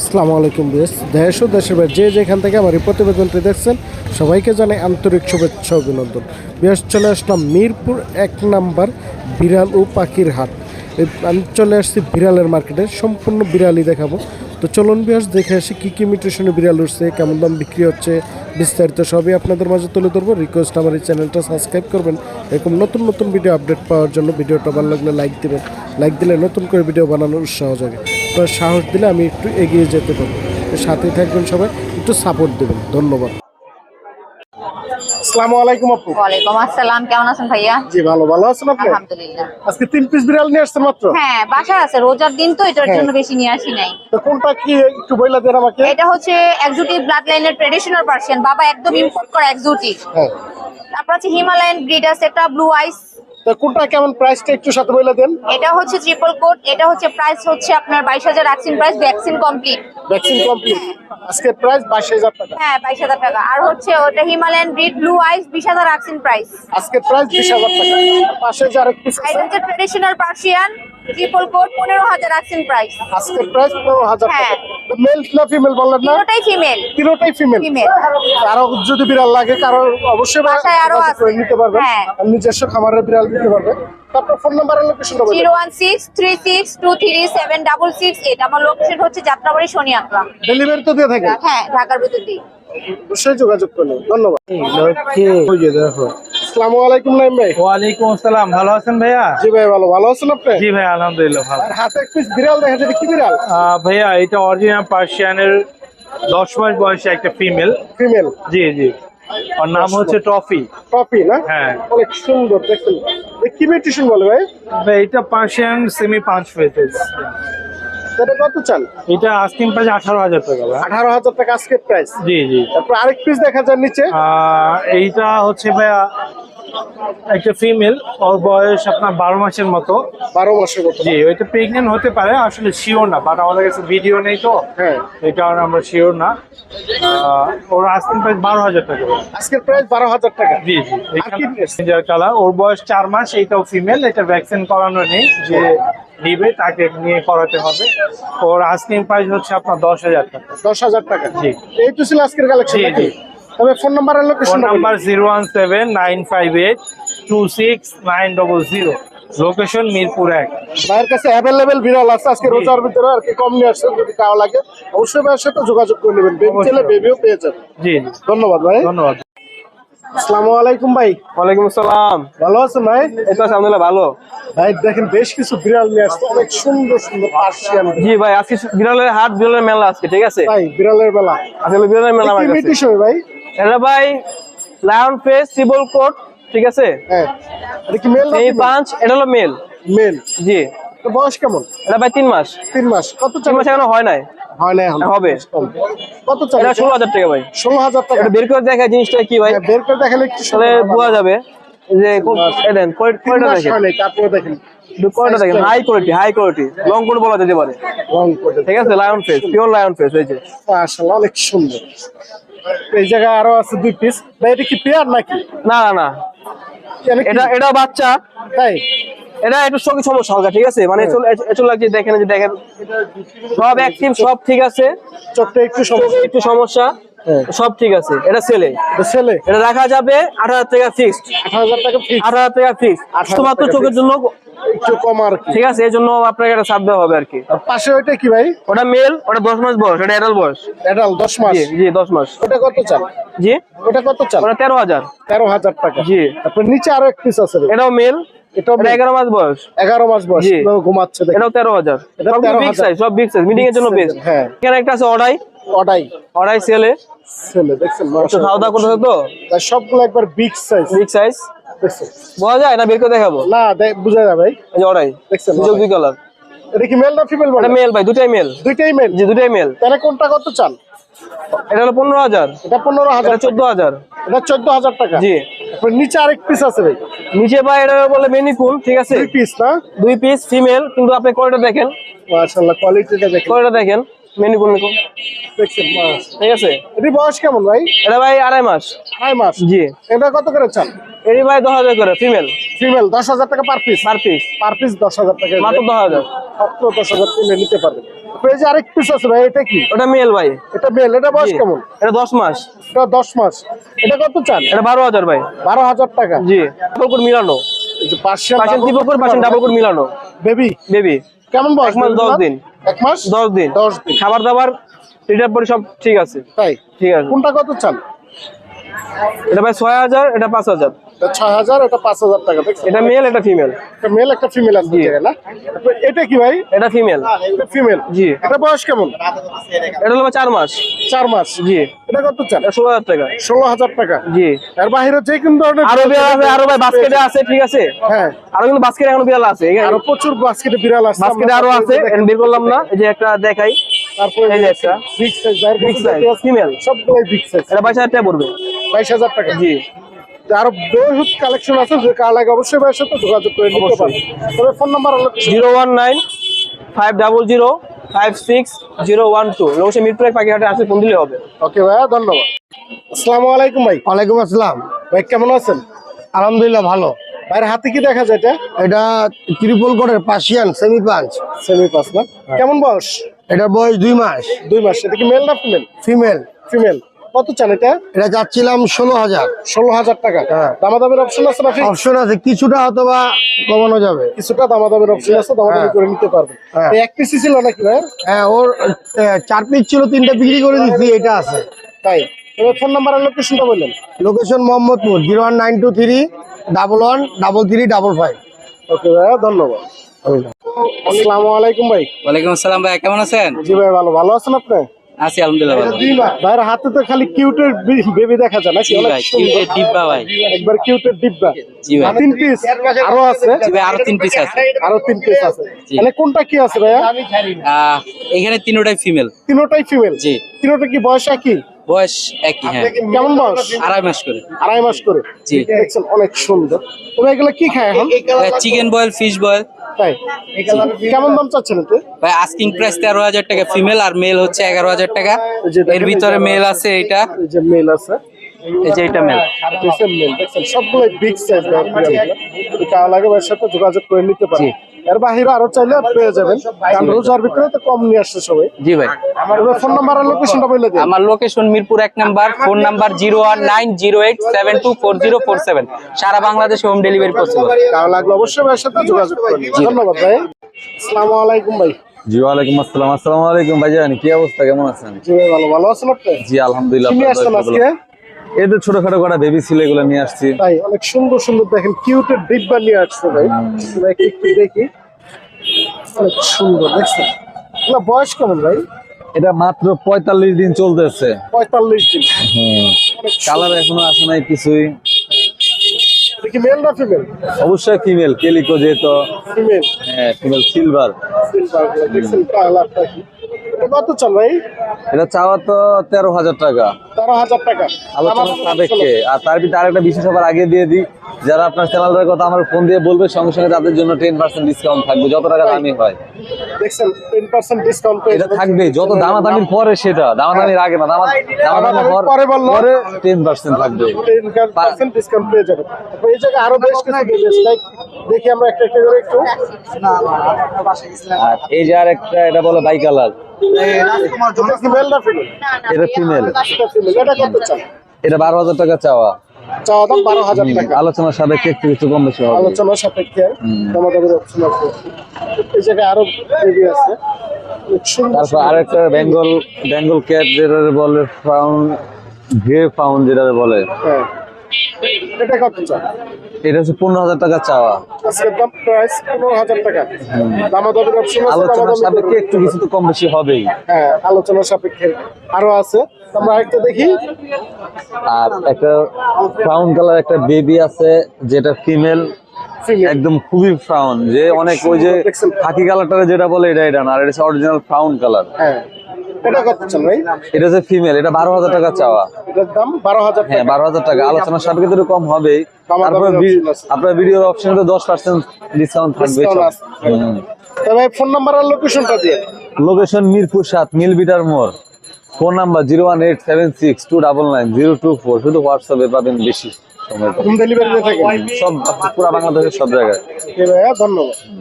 আসসালামু আলাইকুম বেশ দেশ ও দেশের বাইরে যে যেখান থেকে আমার এই প্রতিবেদনটি দেখছেন, সবাইকে জানে আন্তরিক শুভেচ্ছা অভিনন্দন। বেশ চলে আসলাম মিরপুর এক নাম্বার বিড়াল ও পাখির হাট। আমি চলে আসছি বিড়ালের মার্কেটে। সম্পূর্ণ বিড়ালই দেখাবো। তো চলন বিহাস দেখে আসি কী কী মিউটেশনে বিড়াল উঠছে, কেমন দাম বিক্রি হচ্ছে, বিস্তারিত সবই আপনাদের মাঝে তুলে ধরবো। রিকোয়েস্ট আমার এই চ্যানেলটা সাবস্ক্রাইব করবেন। এরকম নতুন নতুন ভিডিও আপডেট পাওয়ার জন্য ভিডিওটা ভালো লাগলে লাইক দেবেন। লাইক দিলে নতুন করে ভিডিও বানানোর উৎসাহ জাগে। তো সাহস দিলে আমি একটু এগিয়ে যেতে পারব। সাথে থাকবেন সবাই, একটু সাপোর্ট দেবেন। ধন্যবাদ। আসসালামু আলাইকুম আপু। ওয়ালাইকুম আসসালাম কেমন আছেন ভাইয়া? জি ভালো ভালো আছেন আপনি? আলহামদুলিল্লাহ। আজকে তিন পিস বিড়াল নিয়ে আসছেন মাত্র? হ্যাঁ বাসা আছে রোজার দিন তো এটার হ্যাঁ। জন্য বেশি নিয়ে আসি নাই। তো কোনটা কি একটু বইলা দেন আমাকে। এটা হচ্ছে একজুটি ব্লাড লাইনের ট্র্যাডিশনাল পার্সিয়ান বাবা একদম ইম্পোর্ট করা একজুটি। হ্যাঁ। তারপর আছে হিমালয়ান ব্রিড আছে একটা ব্লু আইস তো কোনটা কেমন প্রাইসটা একটু সাথে বইলা দেন? এটা হচ্ছে ট্রিপল কোট এটা হচ্ছে প্রাইস হচ্ছে আপনার বাইশ হাজার vaccine price vaccine complete vaccine complete আজকের প্রাইস বাইশ হাজার টাকা। হ্যাঁ বাইশ হাজার টাকা। আর হচ্ছে ওটা হিমালয়ান ব্রিড ব্লু আইস বিশ হাজার ভ্যাকসিন প্রাইস প্রাইস বিশ হাজার টাকা। পাশে যে আরেক এটা হচ্ছে ট্রেডিশনাল পার্সিয়ান ট্রিপল কোট পনেরো হাজার ভ্যাকসিন প্রাইস আজকের প্রাইস পনেরো হাজার টাকা। হ্যাঁ। মেল না ফিমেল বললেন না? দুটোটাই ফিমেল তিনোটাই ফিমেল। আরও যদি বিড়াল লাগে কারও অবশ্যই বাসায় আরও আছে। নিতে পারবেন হ্যাঁ। আর নিজস্ব খামারের বিড়াল দিতে পারবেন তারপর ফোন নাম্বার আর লোকেশনটা বলুন zero one six three six two three seven double six. Eight আমার লোকেশন হচ্ছে যাত্রাবাড়ি ডেলিভারি তো দিয়ে হ্যাঁ ঢাকার ভিতর দিয়ে। অবশ্যই যোগাযোগ করবেন ধন্যবাদ। আসসালামু আলাইকুম নাইম ভাই। ওয়ালাইকুম আসসালাম ভালো আছেন ভাইয়া? জি ভাই ভালো। ভালো আছেন আপনি? জি ভাই আলহামদুলিল্লাহ ভালো। আর হাতে এক পিস বিড়াল দেখা যাবে কি বিড়াল? ভাইয়া এটা অরিজিনাল পার্সিয়ানের দশ মাস বয়সে একটা ফিমেল ফিমেল জি জি। ওর নাম হচ্ছে টফি কপি না? হ্যাঁ। অনেক সুন্দর দেখছেন। কি মিউটেশন বলে ভাই? ভাই, এটা পার্সিয়ান সেমি পাঁচ ফেসেস এটা কত চান? এটা আস্কিং প্রাইস আঠারো হাজার টাকা আঠারো হাজার টাকা আজকের প্রাইস জি জি। তারপর আরেক পিস দেখা যায় নিচে? এইটা হচ্ছে ভাইয়া একটা ফিমেল ওর বয়স আপনার বারো মাসের মতো। বারো মাসের মতো। জি ওইটা প্রেগনেন্ট হতে পারে আসলে শিওর না বাট আমাদের কাছে ভিডিও নেই তো। হ্যাঁ। এই কারণে আমরা শিওর না। ওর আস্কিং প্রাইস বারো হাজার টাকা। আজকের প্রাইস বারো হাজার টাকা। জি জি আর কি dress? এখানে কালার ওর বয়স চার মাস এইটাও ফিমেল এটা ভ্যাকসিন করানো নেই। যে নিবে তাকে নিয়ে করাতে হবে। ওর আস্কিং প্রাইস হচ্ছে আপনার দশ হাজার টাকা। দশ হাজার টাকা। জি। এই তো ছিল আজকের কালেকশন জি। তবে ফোন নাম্বার আর phone location number zero one seven nine five eight two six nine double zero. Location Mirpur এক। ভাইয়ের কাছে অ্যাভেলেবেল বিড়াল আছে আজকে রোজার ভিতরে আর কি কম নিয়ে আসছেন যদি কাও লাগে। অবশ্যই ভাইয়ের সাথে যোগাযোগ করে নেবেন। বেবি ছেলে বেবিও পেয়ে যাবেন জি। ধন্যবাদ ভাই। ধন্যবাদ। আসসালামু আলাইকুম ভাই। ওয়ালাইকুম আসসালাম। ভালো আছেন ভাই? এই তো আছি, আলহামদুলিল্লাহ ভালো। ভাই দেখেন বেশ কিছু বিড়াল নিয়ে আসছে অনেক সুন্দর সুন্দর পার্সিয়ান জি ভাই আজকে বিড়ালের হাট বিড়ালের মেলা আজকে ঠিক আছে? ভাই বিড়ালের মেলা। আসলে বিড়ালের মেলা আমার কি কাছে ভাই? এটা ভাই লায়ন ফেস সিবল কোট ঠিক আছে? হ্যাঁ। এটা কি মেল এই পাঁচ এটা হলো মেল মেল জি। বয়স কেমন? এটা ভাই তিন মাস। তিন মাস। কত তিন মাস এখনও হয় নাই। হয় হবে। কত এটা ষোলো হাজার টাকা ভাই। ষোলো হাজার টাকা। বের করে দেখা জিনিসটা কি ভাই। হ্যাঁ, বের করে দেখালে তাহলে বোঝা যাবে যে দেখেন তারপরে দেখেন। দেখেন। High quality high quality long coat বলা যেতে পারে। ঠিক আছে lion face pure lion face এই যে। মাশাআল্লাহ অনেক সুন্দর। এই জায়গায় আরও আছে দুই পিস ভাই এটা কি পেয়ার নাকি? না না না। এটা এটা বাচ্চা। তাই? এটা একটু সঙ্গে সমস্যা হালকা ঠিক আছে? মানে এচল লাগছে দেখেন যে দেখেন। সব অ্যাক্টিভ সব ঠিক আছে। চোখটা একটু সমস্যা। একটু সমস্যা। হ্যাঁ। সব ঠিক আছে এটা ছেলে ছেলে এটা রাখা যাবে হাজার টাকা ফিক্সড আঠারো টাকা ফিক্স আট হাজার টাকা ফিক্সড 18,000 শুধুমাত্র চোখের জন্য একটু কম আর ঠিক আছে এই জন্য আপনাকে একটা ছাড় দেওয়া হবে আর কি। পাশে ওইটা কি ভাই? ওটা মেল ওটা দশ মাস বয়স ওটা অ্যাডাল্ট বয়স। এডাল দশ মাস? জি দশ মাস। ওটা কত চাল? জি? ওটা কত চাল? ওটা তেরো হাজার। তেরো হাজার টাকা। জি। তারপর নিচে আরও এক পিস আছে এটাও মেল এটাও এটা এগারো মাস বয়স। এগারো মাস বয়স। ঘুমাচ্ছে এটাও তেরো হাজার। সব বিগ সাইজ সব বিগ সাইজ মিটিং এর জন্য বেস্ট হ্যাঁ। এখানে একটা আছে অর্ডাই ওটাই অর্ডাই সেলে? ছেলে দেখছেন? খাওয়া দাওয়া করতেছে তো? তার সবগুলো একবার বিগ সাইজ বিগ সাইজ বোঝা যায় না? বের করে দেখাবো? না দেখ বুঝা যায় ভাই। এই যে অর্ডাই দেখছেন দুটো দুই কালার এটা কি মেল না ফিমেল এটা মেল ভাই দুটাই মেল দুইটাই মেল জি দুটাই মেল তাহলে কোনটা কত চান? এটা হলো পনেরো হাজার। এটা পনেরো হাজার চোদ্দ হাজার। এটা চোদ্দ হাজার টাকা। জি। নিচে আরেক পিস আছে ভাই। নিচে ভাই এটা বলে মেনিকুন ঠিক আছে? দুই পিস না? দুই পিস ফিমেল কিন্তু আপনি কোয়ালিটা দেখেন। মাশাআল্লাহ কোয়ালিটিটা দেখেন। কোয়ালিটা দেখেন। মেনিকুন মেনিকুন দেখছেন মাস ঠিক আছে? এটি বয়স কেমন ভাই? এটা ভাই আড়াই মাস। আড়াই মাস? জি। এটা কত করে চান এটি ভাই দশ হাজার করে ফিমেল। ফিমেল দশ হাজার টাকা per piece per piece per piece দশ হাজার টাকা। মাত্র দশ হাজার। মাত্র দশ হাজার কিনে নিতে পারবেন। এই আরেক পিস আছে ভাই এটা কি? ওটা মেল ভাই। এটা মেল এটা বয়স কেমন? এটা দশ মাস। এটা দশ মাস। এটা কত চান এটা বারো হাজার ভাই। বারো হাজার টাকা। জি। ডাবল কোট মিলানো Persian percent triple coat percent double coat মিলানো। বেবি। বেবি। কেমন বয়স মাস দশ বেবিগুলার? দিন। এক মাস? দশ দিন। দশ দিন। খাবার দাবার রিটার পরে সব ঠিক আছে। তাই? ঠিক আছে। কোনটা কত চান? এটা ভাই ছয় হাজার এটা পাঁচ হাজার। এটা ছয় হাজার এটা পাঁচ হাজার টাকা দেখছেন? এটা মেল এটা ফিমেল একটা মেল একটা ফিমেল আছে না? এটা কি ভাই? এটা ফিমেল এটা ফিমেল জি। এটা বয়স কেমন? এটা হলো ভাই চার মাস। চার মাস। জি। এটা কত চান? এটা ষোলো হাজার টাকা। ষোলো হাজার টাকা। জি। এর বাইরে যে কোন ধরনের আরও বিড়াল আছে আরও ভাই বাস্কেটে আছে ঠিক আছে? হ্যাঁ। আরও কিন্তু বাস্কেটে এখনও বিড়াল আছে আরও প্রচুর বাস্কেটে বিড়াল আছে। বাস্কেটে আরও আছে বের করলাম না এই যে একটা দেখাই। তারপরে এই যে একটা। বিগ সাইজ বাইরে বিগ সাইজ ফিমেল সবগুলোই বিগ সাইজ এটা বাইশ হাজার টাকা পড়বে। বাইশ হাজার টাকা। জি। আরও বহুত কালেকশন আছে যে কার লাগে অবশ্যই ভাইয়ের সাথে যোগাযোগ করে নিতে পারেন তবে ফোন নাম্বার হলো zero one nine five double zero five six zero one two. লোকসে Mirpur পাখিহাটে আসলে ফোন দিলে হবে। ওকে ভাইয়া ধন্যবাদ। আসসালামু আলাইকুম ভাই। ওয়ালাইকুম আসসালাম। ভাই কেমন আছেন? আলহামদুলিল্লাহ ভালো। ভাইয়ের হাতে কি দেখা যায় এটা? এটা ত্রিপল কোটের পার্সিয়ান সেমি পাঞ্চ সেমি পাস না কেমন বয়স? এটার বয়স দুই মাস। দুই মাস এটা কি মেল না ফিমেল ফিমেল ফিমেল কত চান এটা? এটা চাচ্ছিলাম ষোলো হাজার। ষোলো হাজার টাকা। হ্যাঁ। দামাদামের অপশন আছে না অপশন আছে কিছুটা হয়তো বা কমানো যাবে। কিছুটা দামাদামের অপশন আছে দামাদামি হ্যাঁ। করে নিতে পারবেন হ্যাঁ। এক পিসই ছিল নাকি ভাই? হ্যাঁ ওর চার পিস ছিল তিনটা বিক্রি করে দিচ্ছি এটা আছে। তাই। এবার ফোন নাম্বার আর লোকেশনটা বললেন। Location Mohammadpur zero one nine two three double one double three double five. Okay ভাইয়া ধন্যবাদ। আসসালামু আলাইকুম ভাই। ওয়ালাইকুম আসসালাম ভাই কেমন আছেন? জি ভাই ভালো। ভালো আছেন আপনি? আছি আলহামদুলিল্লাহ ভাইয়ের হাতে তো খালি কিউটের বেবি দেখা যায় নাকি? ভাই কিউটের ডিব্বা ভাই। একবার কিউটের ডিব্বা। জি ভাই। তিন পিস আরও আছে? জি ভাই আরও তিন পিস আছে। আরও তিন পিস আছে। মানে কোনটা কি আছে ভাইয়া? আহ, এখানে তিনোটাই ফিমেল তিনোটাই ফিমেল জি। তিনোটা কি বয়স একই? বয়স একই হ্যাঁ। কেমন বয়স? আড়াই মাস করে। আড়াই মাস করে। জি। দেখছেন অনেক সুন্দর। তবে এগুলো কি খায় এখন? চিকেন বয়েল ফিশ বয়েল তাই? কেমন দাম চাচ্ছেন এতে ভাই আস্কিং প্রাইস তেরো হাজার টাকা ফিমেল আর মেল হচ্ছে এগারো হাজার টাকা। এর ভিতরে মেল আছে। এইটা। এই যে মেল আছে। এই যে এটা মেল মেল দেখছেন? সবগুলো বিগ সাইজ এটা লাগে সাথে যোগাযোগ করে নিতে পারেন। এর বাহিরে আরও চাইলে পেয়ে যাবেন। কারণ রোজার ভিতরে তো কম নিয়ে আসছে সবাই। জি ভাই। এবার ফোন নাম্বার আর লোকেশনটা বলে দিন। আমার লোকেশন মিরপুর এক number phone number zero one nine zero eight seven two four zero four seven. সারা বাংলাদেশে হোম ডেলিভারি পসিবল কারও লাগলে অবশ্যই ভাইয়ের সাথে যোগাযোগ করবেন ধন্যবাদ ভাই। আসসালামু আলাইকুম ভাই। জি ওয়ালাইকুম আসসালাম। আসসালামু আলাইকুম ভাইজান কি অবস্থা? কেমন আছেন? জি ভাই ভালো। ভালো আছেন আপনি? জি আলহামদুলিল্লাহ কি নিয়ে আসছেন আজকে? তো ছোটখাটো কটা বেবি ছিল এগুলো নিয়ে আসছি। তাই অনেক সুন্দর সুন্দর দেখেন কিউটের ডিব্বা নিয়ে আসছে ভাই। ভাই একটু দেখি। অনেক সুন্দর দেখছেন? না বয়স কেমন ভাই? এটা মাত্র পঁয়তাল্লিশ দিন চলতেছে। পঁয়তাল্লিশ দিন। কালার এখনও আসে নাই কিছুই। এটা না ফিমেল অবশ্যই ফিমেল কেলিকো যেহেতু। ফিমেল হ্যাঁ ফিমেল সিলভার সিলভার দেখছেন কালারটা কি? কত চাল ভাই? এটা চাওয়া তো তেরো হাজার টাকা। তেরো হাজার টাকা। আলোচনা সাপেক্ষে। আর তার ভিতরে আরেকটা বিশেষ আবার আগে দিয়ে দিই। যারা আপনার চ্যানেলটার কথা আমার ফোন দিয়ে বলবে সঙ্গে সঙ্গে তাদের জন্য টেন পার্সেন্ট ডিসকাউন্ট থাকবে যত টাকা দামি হয়। দেখছেন টেন পার্সেন্ট ডিসকাউন্ট এটা থাকবে যত দামাদামির পরে সেটা দামাদামির আগে না দামা- দামাদামির পর পরে বলল। পরে টেন পার্সেন্ট থাকবে। টেন পার্সেন্ট ডিসকাউন্ট পেয়ে যাবেন এই জায়গায় আরও বেশ কিছু বেরিয়েছে তাই দেখি আমরা একটা একটা করে একটু। আর এই যে আর একটা এটা বলে বাই কালার এটা ফিমেল কত এটা বারো হাজার টাকা চাওয়া। চাওয়া দাম বারো হাজার টাকা। আলোচনার সাপেক্ষে একটু কিছু কম বেশি হবে। সাপেক্ষে হুম। অপশন আছে এই জায়গায় আরও বেবি আছে। তারপর আরেকটা বেঙ্গল বেঙ্গল ক্যাট যেটা বলে ফাউন্ড গ্রে ফাউন্ড যেটা বলে। হ্যাঁ। এটা কত চাল এটা হচ্ছে পনেরো হাজার টাকা চাওয়া। আজকের দাম প্রাইস পনেরো হাজার টাকা। দামাদামির অপশন আছে আলোচনার সাপেক্ষে একটু কিছু তো কম বেশি হবেই। হ্যাঁ আলোচনা সাপেক্ষে আরও আছে। আমরা আরেকটা দেখি। আর একটা ব্রাউন কালার একটা বেবি আছে যেটা ফিমেল একদম খুবই ফ্রাউন যে অনেক ওই যে। খাকি কালারটা যেটা বলে এটা এটা না আর এটা অরিজিনাল ফ্রাউন কালার হ্যাঁ। এটা কত চাল ভাই? এটা হচ্ছে ফিমেল এটা বারো হাজার টাকা চাওয়া। এটার দাম বারো হাজার হ্যাঁ বারো হাজার টাকা। আলোচনার সাপেক্ষে তো একটু কম। আপনার ভিডিওর অপশনে তো দশ পার্সেন্ট ডিসকাউন্ট থাকবে তবে ফোন নাম্বার আর লোকেশনটা দিয়ে লোকেশন মিরপুর সাত মিল বিটার মোড়। Phone number zero one eight seven six two double nine zero two four শুধু হোয়াটসঅ্যাপে পাবেন বেশি সময় সব পুরো বাংলাদেশের সব জায়গায়। ধন্যবাদ।